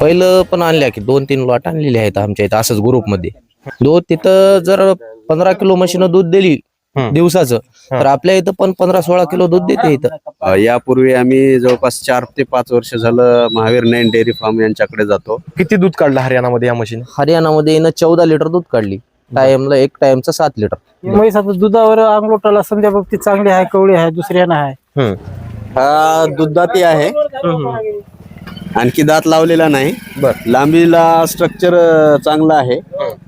पहिलं पण आणल्या की दोन तीन लॉट आणलेले आहेत आमच्या इथं असंच ग्रुपमध्ये दूध तिथं जर पंधरा किलो मशीन दूध दिली. दिवसाचं तर आपल्या इथं पण पंधरा सोळा किलो दूध देते इथं. यापूर्वी आम्ही जवळपास चार ते पाच वर्ष झालं महावीर नाईन डेअरी फार्म यांच्याकडे जातो. किती दूध काढलं हरियाणामध्ये या मशीन हरियाणामध्ये येणं चौदा लिटर दूध काढली. टाइमला एक टाइमचा सात लिटर. म्हैस आता दुधावर अंगलोटाला संध्या बाबतीत चांगली आहे कवळी आहे दुसऱ्यानं आहे. हा. दुधाती आहे. आणखी दात लावलेला नाही. बर. लांबीला स्ट्रक्चर चांगलं आहे.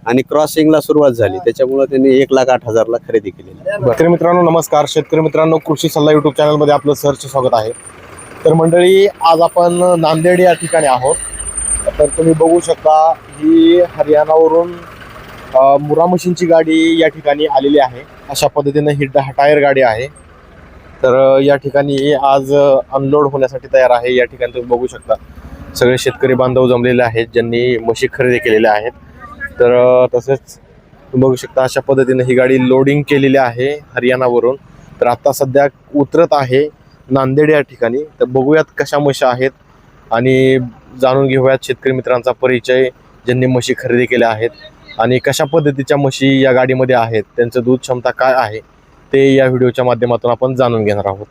आणि क्रॉसिंगला सुरुवात झाली. त्याच्यामुळे त्यांनी एक लाख आठ हजारला खरेदी केलेली. शेतकरी मित्रांनो नमस्कार. शेतकरी मित्रांनो कृषी सल्ला युट्यूब चॅनलमध्ये आपलं सहर्ष स्वागत आहे. तर मंडळी आज आपण नांदेड या ठिकाणी आहोत. तर तुम्ही बघू शकता ही हरियाणावरून मुरा मशीनची गाडी या ठिकाणी आलेली आहे. अशा पद्धतीनं ही टायर गाडी आहे. तर या ठिकाणी आज अनलोड होण्यासाठी तयार आहे. या ठिकाणी तुम्ही बघू शकता. सगळे शेतकरी बांधव जमलेले आहेत ज्यांनी म्हशी खरेदी केलेल्या आहेत. तर तसेच तुम्ही बघू शकता अशा पद्धतीने ही गाडी लोडिंग केलेली आहे हरियाणावरून. तर आत्ता सध्या उतरत आहे नांदेड या ठिकाणी. तर बघूयात कशा म्हशी आहेत आणि जाणून घेऊयात शेतकरी मित्रांचा परिचय ज्यांनी म्हशी खरेदी केल्या आहेत आणि कशा पद्धतीच्या म्हशी या गाडीमध्ये आहेत त्यांचं दूध क्षमता काय आहे? ते या व्हिडिओच्या माध्यमातून आपण जाणून घेणार आहोत.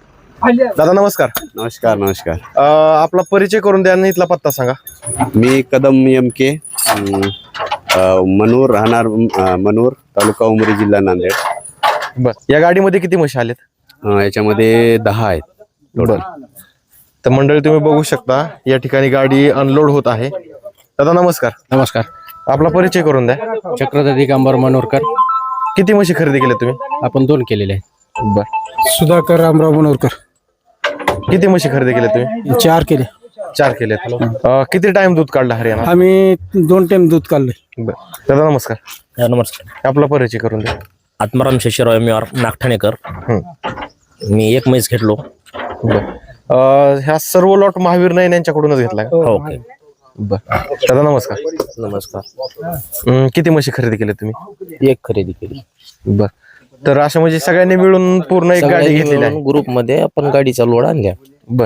दादा नमस्कार. नमस्कार नमस्कार. अं, आपला परिचय करून द्या आणि इथला पत्ता सांगा. मी कदम एम के मनूर राहणार अ, मनूर तालुका उमरी जिल्हा नांदेड. बर या गाडीमध्ये किती म्हशी आलेत? अ, याच्यामध्ये दहा आहेत बर. तर मंडळी तुम्ही बघू शकता या ठिकाणी गाडी अनलोड होत आहे. दादा नमस्कार. नमस्कार. आपला परिचय करून द्या. चक्रधर दिगंबर मनोरकर. किती म्हशी खरेदी केल्या तुम्ही? आपण दोन केलेले आहेत. बर. सुधाकर रामराव मनोरकर किती म्हशी खरेदी केल्या तुम्ही? चार केले. चार केल्यात अं, किती टाइम दूध काढला हरियाणा आम्ही दोन टाइम दूध काढले बर. दादा नमस्कार. नमस्कार. आपला परिचय करून द्या. Atmaram Shesharao M R Nagthanekar. मी एक म्हैस घेतलो. बर. अं, ह्या सर्व लॉट महावीर नाईन यांच्याकडूनच घेतला का? हो. ओके बर. दादा नमस्कार. नमस्कार. किती म्हशी खरेदी केल्या तुम्ही? एक खरेदी केली. बर. तर अशा म्हणजे सगळ्यांनी मिळून पूर्ण एक गाडी घेतलेली आहे. ग्रुपमध्ये आपण गाडीचा लोड आणल्या. बर.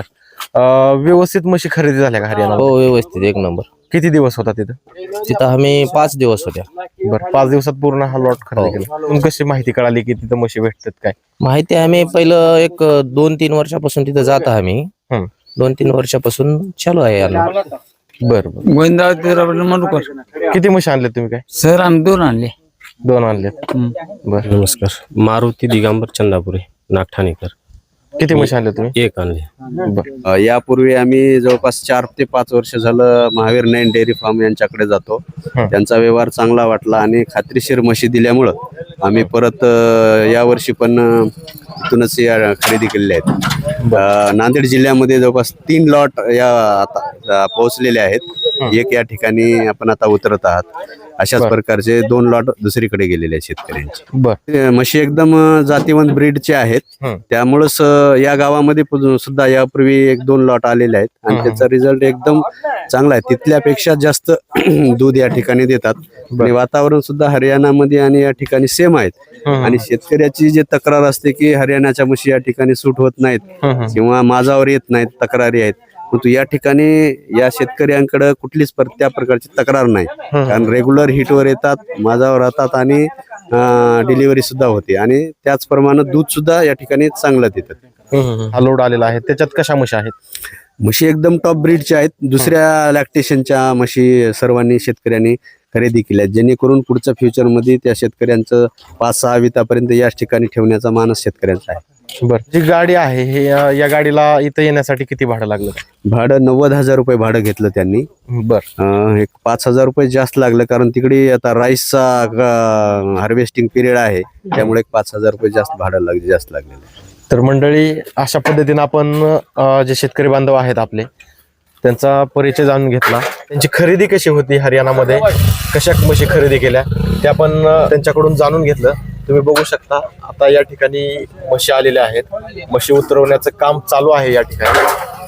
अं, व्यवस्थित म्हशी खरेदी झाल्या का हरियाणा हो व्यवस्थित. एक नंबर किती दिवस होता तिथं? तिथं आम्ही पाच दिवस होत्या. बर. पाच दिवसात पूर्ण हा लॉट खरेदी केला. तुम्ही कशी माहिती कळाली की तिथं म्हशी भेटतात काय? माहिती आहे आम्ही पहिलं एक दोन तीन वर्षापासून तिथं जात आहे आम्ही. हम्म. दोन तीन वर्षापासून चालू आहे बर मनोरकर किती म्हशी आणले तुम्ही काय? सर आम्ही दोन आणले. दोन आणले बर. नमस्कार. मारुती दिगंबर चंदापुरे नागठाणेकर. किती म्हशी आणले तुम्ही? एक आणले. बर. अ, यापूर्वी आम्ही जवळपास चार ते पाच वर्ष झालं महावीर नाईन डेअरी फार्म यांच्याकडे जातो. त्यांचा व्यवहार चांगला वाटला आणि खात्रीशीर म्हशी दिल्यामुळं आम्ही परत अ, यावर्षी पण अ, इथूनच या खरेदी केलेल्या आहेत. अ, नांदेड जिल्ह्यामध्ये जवळपास तीन लॉट या आता अ, पोहोचलेले आहेत. एक या ठिकाणी आपण आता उतरत आहात. अशाच प्रकारचे दोन लॉट दुसरीकडे गेलेले आहेत शेतकऱ्यांचे. म्हशी एकदम जातीवंत ब्रीडचे आहेत. त्यामुळंच या गावामध्ये सुद्धा यापूर्वी एक दोन लॉट आलेले आहेत. आणि त्याचा रिझल्ट एकदम चांगला आहे. तिथल्यापेक्षा जास्त दूध या ठिकाणी देतात. आणि वातावरण सुद्धा हरियाणामध्ये आणि या ठिकाणी सेम आहेत. आणि शेतकऱ्याची जी तक्रार असते की हरियाणाच्या म्हशी या ठिकाणी सूट होत नाहीत किंवा माझावर येत नाहीत तक्रारी आहेत. परंतु या ठिकाणी या शेतकऱ्यांकडे कुठलीच पर- त्या प्रकारची तक्रार नाही. कारण रेग्युलर हिटवर येतात माझावर राहतात आणि डिलिव्हरी सुद्धा होते. आणि त्याचप्रमाणे दूध सुद्धा या ठिकाणी चांगलं देतात. हा लोड आलेला आहे. त्याच्यात कशा म्हशी आहेत? म्हशी एकदम टॉप ब्रीडच्या आहेत. दुसऱ्या लॅक्टेशनच्या म्हशी सर्वांनी शेतकऱ्यांनी खरेदी केल्या. जेणेकरून पुढच्या फ्युचरमध्ये त्या शेतकऱ्यांचं पाच सहा वितापर्यंत याच ठिकाणी ठेवण्याचा मानस शेतकऱ्यांचा आहे. बर. जी गाडी आहे हे अं, या गाडीला इथं येण्यासाठी किती भाडं लागलं? भाडं नव्वद हजार रुपये भाडं घेतलं त्यांनी. बर. अं, एक पाच हजार रुपये जास्त लागलं कारण तिकडे आता राईसचा हार्वेस्टिंग पिरियड आहे. त्यामुळे एक पाच हजार रुपये जास्त भाडं लाग जास्त लागलेलं आहे. तर मंडळी अशा पद्धतीनं आपण अं, जे शेतकरी बांधव आहेत आपले त्यांचा परिचय जाणून घेतला. त्यांची खरेदी कशी होती हरियाणामध्ये? कशा म्हशी खरेदी केल्या? ते आपण अं, त्यांच्याकडून जाणून घेतलं. तुम्ही बघू शकता आता या ठिकाणी म्हशी आलेल्या आहेत. म्हशी उतरवण्याचं काम चालू आहे या ठिकाणी.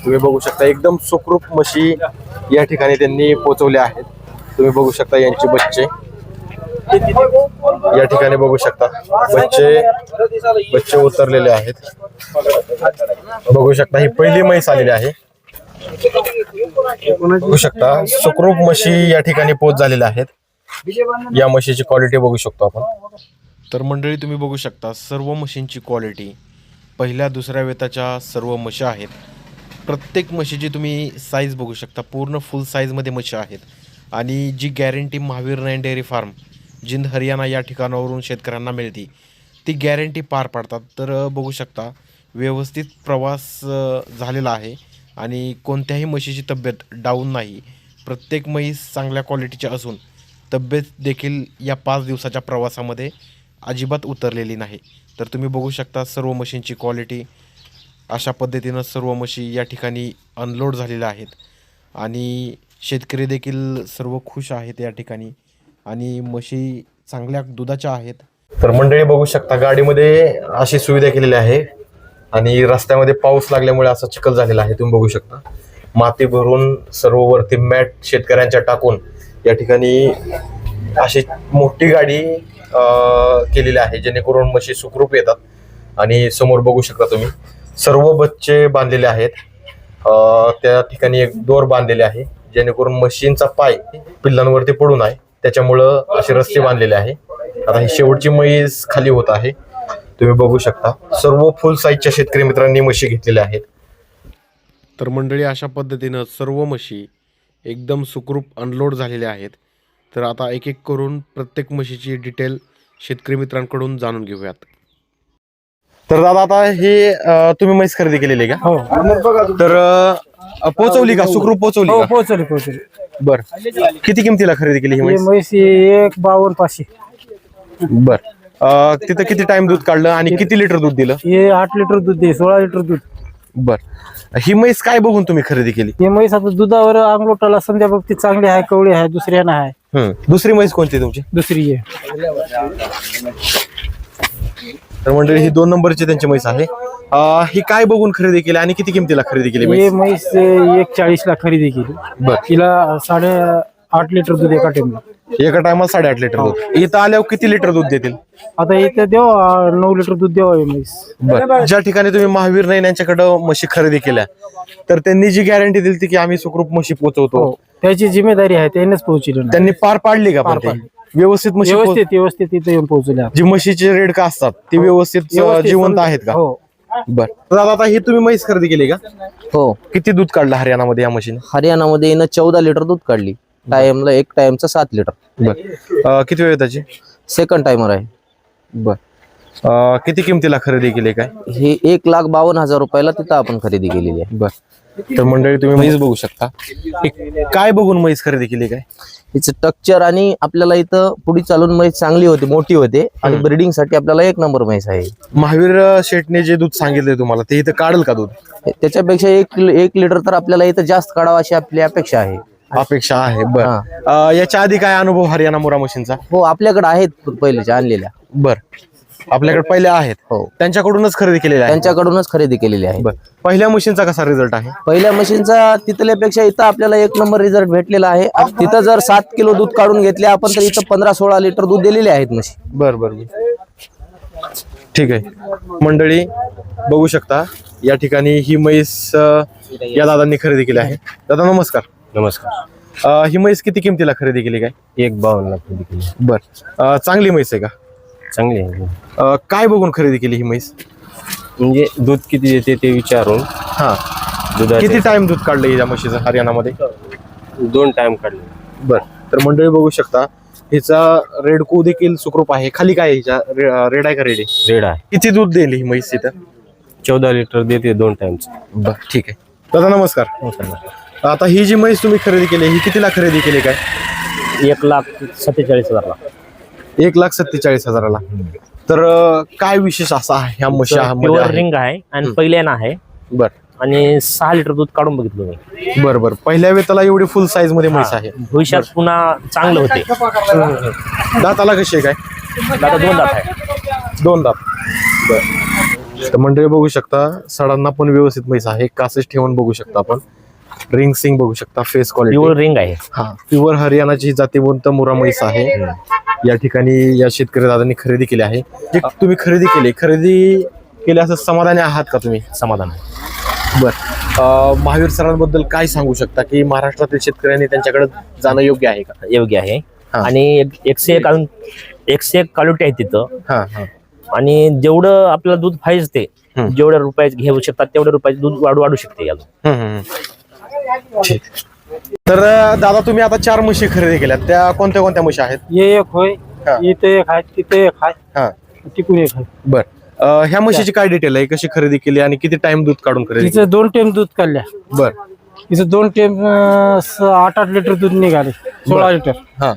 तुम्ही बघू शकता एकदम सुखरूप म्हशी या ठिकाणी त्यांनी पोचवल्या आहेत. तुम्ही बघू शकता यांचे बच्चे. या ठिकाणी बघू शकता बच्चे बच्चे उतरलेले आहेत. बघू शकता ही पहिली म्हैस आलेली आहे. बघू शकता सुखरूप म्हशी या ठिकाणी पोच झालेल्या आहेत. या म्हशीची क्वालिटी बघू शकतो आपण. तर मंडळी तुम्ही बघू शकता सर्व म्हशींची क्वालिटी पहिल्या दुसऱ्या वेताच्या सर्व म्हशी आहेत. प्रत्येक म्हशीची तुम्ही साईज बघू शकता. पूर्ण फुल साईजमध्ये म्हशी आहेत. आणि जी guarantee Mahavir nine dairy farm Jind Haryana या ठिकाणावरून शेतकऱ्यांना मिळते ती गॅरंटी पार पाडतात. तर बघू शकता व्यवस्थित प्रवास झालेला आहे. आणि कोणत्याही म्हशीची तब्येत डाऊन नाही. प्रत्येक म्हैस चांगल्या क्वालिटीची असून तब्येत देखील या पाच दिवसाच्या प्रवासामध्ये अजिबात उतरलेली नाही. तर तुम्ही बघू शकता सर्व मशीनची क्वालिटी अशा पद्धतीनं सर्व म्हशी या ठिकाणी अनलोड झालेल्या आहेत. आणि शेतकरी देखील सर्व खुश आहेत या ठिकाणी. आणि म्हशी चांगल्या दुधाच्या आहेत. तर मंडळी बघू शकता गाडीमध्ये अशी सुविधा केलेली आहे. आणि रस्त्यामध्ये पाऊस लागल्यामुळे असा चिखल झालेला आहे. तुम्ही बघू शकता. माती भरून सर्व वरती मॅट शेतकऱ्यांच्या टाकून या ठिकाणी अशी मोठी गाडी केलेली आहे जेणेकरून म्हशी सुखरूप येतात. आणि समोर बघू शकता तुम्ही सर्व बच्चे बांधलेले आहेत. त्या ठिकाणी एक दोर बांधलेले आहे जेणेकरून मशीनचा पाय पिल्लांवरती पडू नये त्याच्यामुळं असे रस्ते बांधलेले आहे. आता ही शेवटची म्हैस खाली होत आहे. तुम्ही बघू शकता सर्व फुल साईजच्या शेतकरी मित्रांनी म्हशी घेतलेल्या आहेत. तर मंडळी अशा पद्धतीनं सर्व म्हशी एकदम सुखरूप अनलोड झालेल्या आहेत. तर आता एक एक करून प्रत्येक म्हशीची डिटेल शेतकरी मित्रांकडून जाणून घेऊयात. तर दादा आता हे अं, तुम्ही म्हैस खरेदी केलेली आहे हो. का तर अं, पोहोचवली का? सुखरूप पोहोचवली हो का? पोहोचली पोहोचली बर. किती किमतीला खरेदी केली ही ही म्हैस? म्हैस ही एक बावन्न पाचशे. बर. अं, तिथं किती टाइम दूध काढलं आणि किती लिटर दूध दिलं? हे आठ लिटर दूध दे सोळा लिटर दूध. बर. ही म्हैस काय बघून तुम्ही खरेदी केली? ही म्हैस आता दुधावर अंगलोटाला संध्या बाबतीत चांगली आहे कवळी आहे दुसऱ्यानं आहे. दुसरी म्हैस कोणती तुमची? दुसरी आहे. तर मंडळी ही दोन नंबरची त्यांची म्हैस आहे. अं, ही काय बघून खरेदी केली आणि किती किमतीला खरेदी केली ही म्हैस? अं, एक चाळीस ला खरेदी केली. बर. तिला साडे आठ लिटर दूध एका टाइमला एका टायमाला साडेआठ लिटर दूध. इथं आल्यावर किती लिटर दूध देतील? आता इथे देव अं, नऊ लिटर दूध देवा म्हैस. बर. ज्या ठिकाणी तुम्ही महावीर नाईन यांच्याकडं म्हशी खरेदी केल्या तर त्यांनी जी गॅरंटी दिली ती की आम्ही सुखरूप म्हशी पोहोचवतो हो. त्याची जिम्मेदारी आहे त्यानेच पोहोचली. त्यांनी पार पाडली का पण पार ते? पाडली. व्यवस्थित म्हशी पोहोच- व्यवस्थित व्यवस्थित इथे येऊन पोहोचल्या जी म्हशीचे रेड का असतात ती व्यवस्थित अं, व्यवस्थित जिवंत समजा- आहेत का? हो. बर. दादा आता ही तुम्ही म्हैस खरेदी केली का? हो. किती दूध काढलं हरियाणामध्ये या म्हशीने? हरियाणामध्ये येणं चौदा लिटर दूध काढली. टाइमला एक टाइमचं सात लिटर. बर. अं, किती वेळ त्याची? सेकंड टाइमर आहे. बर. अं, किती किमतीला खरेदी केली काय? हे एक लाख बावन्न हजार रुपयाला तिथं आपण खरेदी केलेली आहे. बर. तर मंडळी तुम्ही म्हैस बघू शकता. हे काय बघून म्हैस खरेदी केली काय? हिचं स्ट्रक्चर आणि आपल्याला इथं पुढे चालून म्हैस चांगली होती मोठी होते आणि ब्रिडिंगसाठी आपल्याला एक नंबर म्हैस आहे. महावीर शेटने जे दूध सांगितले तुम्हाला ते इथं काढल का दूध? त्याच्यापेक्षा एक किलो- एक लिटर तर आपल्याला इथं जास्त काढावं अशी आपली अपेक्षा आहे. अपेक्षा आहे बर. अं, याच्या आधी काय अनुभव हरियाणा मुरा मशीनचा? हो आपल्याकडे आहेत पहिलेच्या आणलेल्या. बर. आपल्याकडे पहिले आहेत. हो. त्यांच्याकडूनच खरेदी केलेले आहे. त्यांच्याकडूनच खरेदी केलेली आहे. बर. पहिल्या मशीनचा कसा रिझल्ट आहे? पहिल्या मशीनचा तिथल्यापेक्षा इथं आपल्याला एक नंबर रिझल्ट भेटलेला आहे. आणि तिथं जर सात किलो दूध काढून घेतले आपण तर इथं पंधरा सोळा लिटर दूध दिलेले आहेत म्हशी बर बर बर. ठीक आहे. मंडळी बघू शकता या ठिकाणी ही म्हैस अं, या दादांनी खरेदी केली आहे. दादा नमस्कार. नमस्कार. अं, ही म्हैस किती किमतीला खरेदी केली काय? एक बावन्न लाख खरेदी केली. बर. अं, चांगली म्हैस आहे का? चांगली आहे. अं, काय बघून खरेदी केली ही म्हैस? म्हणजे दूध किती देते ते विचारून. हा. दुधाचे किती टाइम दूध काढलं या म्हशीचं हरियाणामध्ये? दोन टाइम काढले. बर. तर मंडळी बघू शकता हिचा रेडको देखील सुखरूप आहे. खाली काय आहे हिच्या? रे- रेड आहे का रेड? आहे रेड आहे. किती दूध देईल ही म्हैस इथं? चौदा लिटर देते दोन टाइमचं बर ठीक आहे. दादा नमस्कार. आता ही जी म्हैस तुम्ही खरेदी केली ही कितीला खरेदी केली काय? एक लाख सत्तेचाळीस हजारला. एक लाख सत्तेचाळीस हजाराला. तर अं, काय विशेष असा आहे? ह्या म्हशी प्युअर रिंग आहे? आणि पहिल्यानं आहे. बर. आणि सहा लिटर दूध काढून बघितलं मी. बर बर. पहिल्या वेताला एवढी फुल साईजमध्ये म्हैस आहे. भविष्यात पुन्हा चांगलं होते. दाताला कशी आहे काय? आता दोन दात आहे. दोन दात. बर. तर मंडळी बघू शकता सडांना पण व्यवस्थित म्हैस आहे. कासेस ठेवून बघू शकता आपण. रिंग सिंग बघू शकता फेस क्वालिटी प्युअर रिंग आहे. हा. प्युअर हरियाणाची जातीवंत मुरा म्हैस आहे. या ठिकाणी या शेतकरी दादांनी खरेदी केली आहे. जे तुम्ही खरेदी केली खरेदी केली असं समाधानी आहात का तुम्ही? समाधान आहे. बर. महावीर सरांबद्दल काय सांगू शकता की महाराष्ट्रातील शेतकऱ्यांनी त्यांच्याकडे जाणं योग्य आहे का? योग्य आहे. आणि एक- एकशे एक अजून एकशे एक क्वालिटी आहे तिथं. आणि जेवढं आपल्याला दूध पाहिजे ते. जेवढ्या रुपयाचे घेऊ शकतात तेवढ्या रुपयाचे दूध वाढू वाढू शकते अजून हम्म. ठीक. तर दादा तुम्ही आता चार म्हशी खरेदी केल्या त्या कोणत्या कोणत्या म्हशी आहेत? हे एक होय हा. इथे एक आहे तिथे एक हा. आहे तिकून एक आहे. बर. अं, ह्या म्हशीची काय डिटेल आहे? कशी खरेदी केली आणि किती टाइम दूध काढून खरेदी केली? तिचं दोन टेम दूध काढल्या. बर. तिचं दोन टेम आठ आठ लिटर दूध निघाले. सोळा लिटर हा.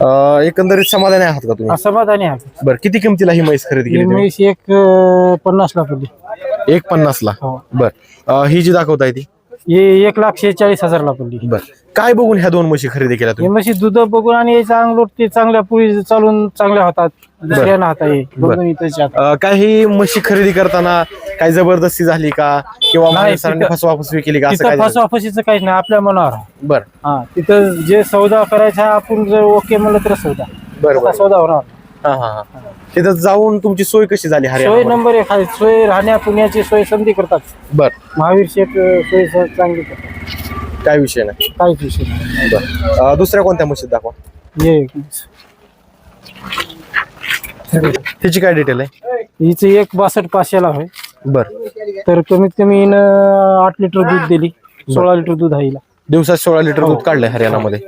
अं, एकंदरीत समाधानी आहात का तुम्ही? समाधानी आहे बर. किती किमतीला ही म्हैस खरेदी ही केली तुम्ही? म्हैस एक पन्नास ला पडली एक पन्नास ला हो. बर. अं, ही जी दाखवताय ती? ही एक लाख शेहेचाळीस हजार ला पडली. बर. काय बघून ह्या दोन म्हशी खरेदी केल्या हे तुम्ही म्हशी दूध बघून आणि चांगलं ते चांगल्या पुढे चालून चांगल्या होतात. दुसऱ्यानं हाता हे. बघून इथं जातात. अं, काय ही म्हशी खरेदी करताना काय जबरदस्ती झाली का? किंवा नाही, महावीर सरांनी तिथं- फसवा फसवी केली का? असं काय तिथं झालं? फसवा फशीचं काहीच नाही आपल्या मनावर आहे. बर. हा तिथं जे सौदा करायचा आपण जर ओके म्हणलं तर सौदा. बर. सौदा होणार. हा हा हा. तिथं जाऊन तुमची सोय कशी झाली सोय हरियाणा नंबर एक आहे. सोय राहण्या पुण्याची सोय संधी करतात. बर. महावीर शेठ अं, सोय स- चांगली करतात. काय विषय नाही. काहीच विषय नाही. बर. अं, दुसऱ्या कोणत्या म्हशीत दाखवा? ये त्याची काय डिटेल आहे? हिचं एक बासष्ट पाचशेला आहे. बर. तर कमीत कमी हिनं आठ लिटर दूध दिली. सोळा लिटर दूध आहे हिला दिवसात सोळा लिटर दूध काढलंय हरियाणामध्ये.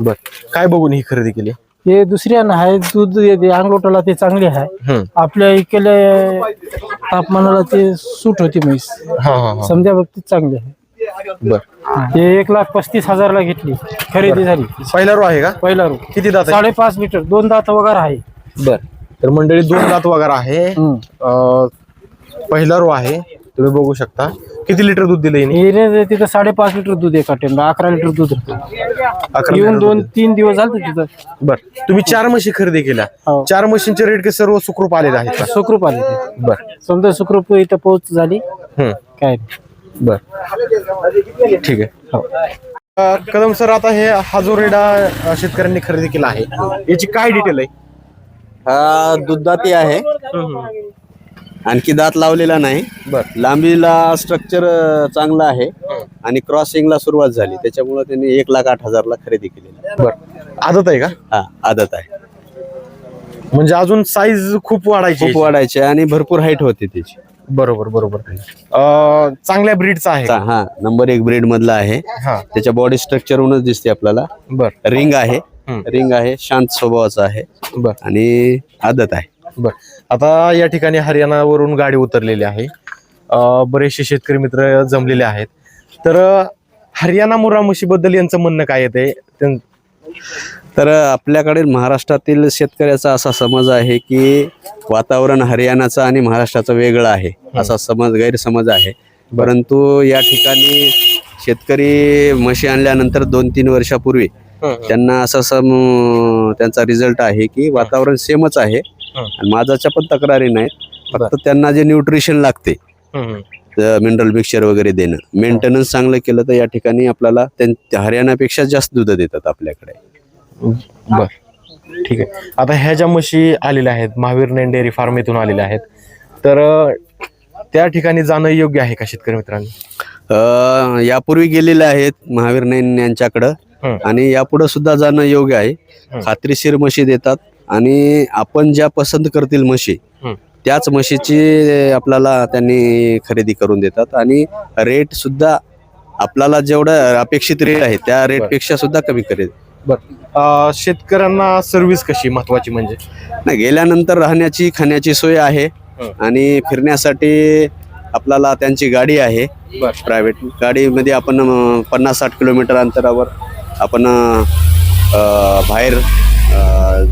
बर. काय बघून ही खरेदी केली? हे दुसऱ्यानं आहे दूध अंगलोटाला ते चांगली आहे. आपल्या इकडल्या तापमानाला ते सूट होती म्हैस. समजा बाबतीत चांगली आहे. बर. ते एक लाख पस्तीस हजारला घेतली. खरेदी झाली. पहिला रो आहे का? पहिला रू. किती दात साडेपाच लिटर. दोन दात वगैरे आहे. बर. तर मंडळी दोन दात वगैरे आहे. पहिला रो आहे. तुम्ही बघू शकता. किती लिटर दूध दिलं हिने? हिने तिथं साडेपाच लिटर दूध एका टेमला अकरा लिटर दूध होतं. अकरा येऊन लिटर दोन दूध. तीन दिवस झाले तिथं. बर. तुम्ही चार म्हशी खरेदी केल्या. हो. चार म्हशींचे रेट के सर्व सुखरूप आलेले आहेत का? सुखरूप आले ते बर. समजा सुखरूप इथं पोहोच झाली. हम्म. काय? नाही. बर. ठीक आहे. अं, कदम सर आता हे हा जो रेडा अं, शेतकऱ्यांनी खरेदी केला आहे याची काय डिटेल आहे? हा दुधाती आहे. आणखी दात लावलेला नाही. बर. लांबीला स्ट्रक्चर चांगलं आहे. आणि क्रॉसिंगला सुरुवात झाली. त्याच्यामुळे त्यांनी एक लाख आठ हजारला खरेदी केलेली. बर. आदत आहे का? हा आदत आहे. म्हणजे अजून साईज खूप वाढायची खूप वाढायचे आणि भरपूर हाईट होते त्याची. बरोबर बरोबर. अं, चांगल्या ब्रीडचा आहे. चा- हा नंबर एक ब्रेड मधला आहे. हा. त्याच्या बॉडी स्ट्रक्चरहूनच दिसते आपल्याला. बर. रिंग आहे. हम्म. रिंग आहे. शांत स्वभावाचा आहे. बर. आणि आदत आहे. बर. आता या ठिकाणी हरियाणावरून गाडी उतरलेली आहे. बरेचसे शेतकरी मित्र जमलेले आहेत. तर हरियाणा मुरा म्हशीबद्दल यांचं म्हणणं काय येते तर आपल्याकडे महाराष्ट्रातील शेतकऱ्याचा असा समज आहे की वातावरण हरियाणाचं आणि महाराष्ट्राचं वेगळं आहे असा समज गैरसमज आहे. परंतु या ठिकाणी शेतकरी म्हशी आणल्यानंतर दोन तीन वर्षापूर्वी त्यांना असं सम त्यांचा रिझल्ट आहे की वातावरण सेमच आहे. आणि माझाच्या पण तक्रारी नाहीत. फक्त त्यांना जे न्यूट्रिशन लागते मिनरल मिक्सचर वगैरे देणं. मेंटेनन्स चांगलं केलं तर या ठिकाणी आपल्याला हरियाणापेक्षा जास्त दूध देतात आपल्याकडे. बर. ठीक आहे. आता ह्या ज्या म्हशी आलेल्या आहेत महावीर नेन डेअरी फार्म इथून आलेल्या आहेत तर त्या ठिकाणी जाणं योग्य आहे का शेतकरी मित्रांनी? यापूर्वी गेलेले आहेत महावीर नैन यांच्याकडं. आणि यापुढे सुद्धा जाणं योग्य आहे. खात्रीशीर म्हशी देतात. आणि आपण ज्या पसंत करतील म्हशी. त्याच म्हशीची आपल्याला त्यांनी खरेदी करून देतात. आणि रेट सुद्धा आपल्याला जेवढं अपेक्षित रेट आहे त्या रेटपेक्षा सुद्धा कमी करेल. बर. शेतकऱ्यांना सर्व्हिस कशी महत्वाची म्हणजे? नाही गेल्यानंतर राहण्याची खाण्याची सोय आहे. आणि फिरण्यासाठी आपल्याला त्यांची गाडी आहे. प्रायव्हेट गाडीमध्ये आपण पन्नास साठ किलोमीटर अंतरावर आपण बाहेर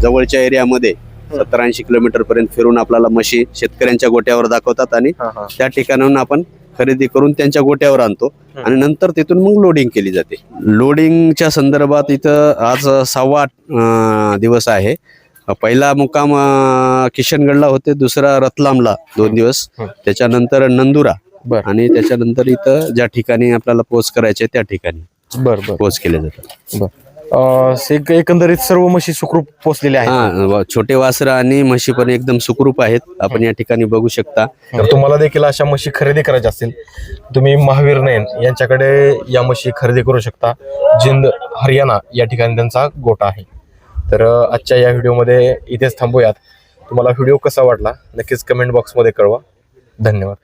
जवळच्या एरियामध्ये सत्तर ऐंशी किलोमीटर पर्यंत फिरून आपल्याला म्हशी शेतकऱ्यांच्या गोट्यावर दाखवतात आणि त्या ठिकाणाहून आपण खरेदी करून त्यांच्या गोट्यावर आणतो. आणि नंतर तिथून मग लोडिंग केली जाते. लोडिंगच्या संदर्भात इथं आज सहावा दिवस आहे. पहिला मुक्काम किशनगडला होते दुसरा रतलामला दोन दिवस. त्याच्यानंतर नंदुरा. आणि त्याच्यानंतर इथं ज्या ठिकाणी आपल्याला पोच करायचे त्या ठिकाणी बर बर. पोच केले जातात. अं, एक- एकंदरीत सर्व म्हशी सुखरूप पोचलेल्या आहेत. हा व- छोटे वासरं आणि म्हशी पण एकदम सुखरूप आहेत. आपण या ठिकाणी बघू शकता. तर तुम्हाला देखील अशा म्हशी खरेदी करायच्या असतील तुम्ही महावीर नयन यांच्याकडे या म्हशी खरेदी करू शकता. जिंद हरियाणा या ठिकाणी त्यांचा गोटा आहे. तर अं, आजच्या या व्हिडिओमध्ये इथेच थांबूयात. तुम्हाला व्हिडिओ कसा वाटला नक्कीच कमेंट बॉक्समध्ये कळवा. धन्यवाद.